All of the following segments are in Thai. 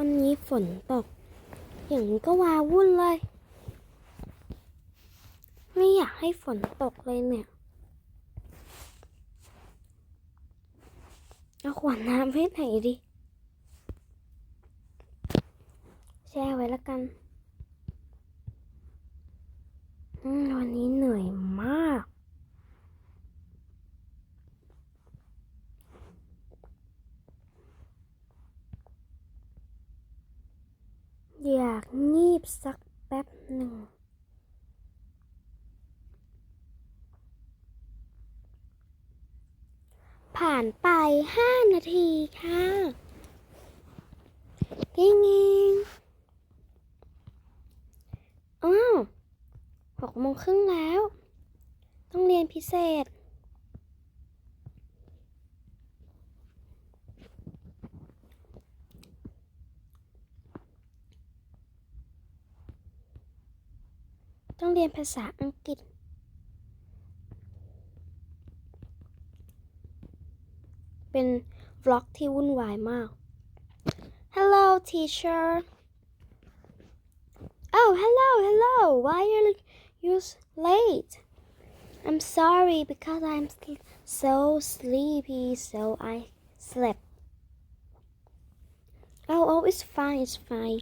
วันนี้ฝนตก อย่างนี้ก็วาวุ่นเลย ไม่อยากให้ฝนตกเลยเนี่ยเอาขวดน้ำไว้ไหนดิ แช่ไว้แล้วกัน วันนี้เหนื่อยมาก อยากงีบสักแป๊บหนึ่ง ผ่านไปห้านาทีค่ะกิ้งงิงอ้าวหกโมงครึ่งแล้ว ต้องเรียนพิเศษ ต้องเรียนภาษาอังกฤษ เป็นวล็อกที่วุ่นวายมาก Hello teacher Oh hello hello why are you late I'm sorry because I'm sl- so sleepy so I slept Oh oh it's fine it's fine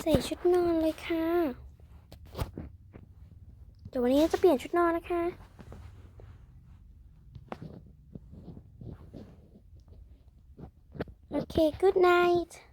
ใส่ชุดนอนเลยค่ะ เดี๋ยววันนี้จะเปลี่ยนชุดนอนนะคะ โอเค good night.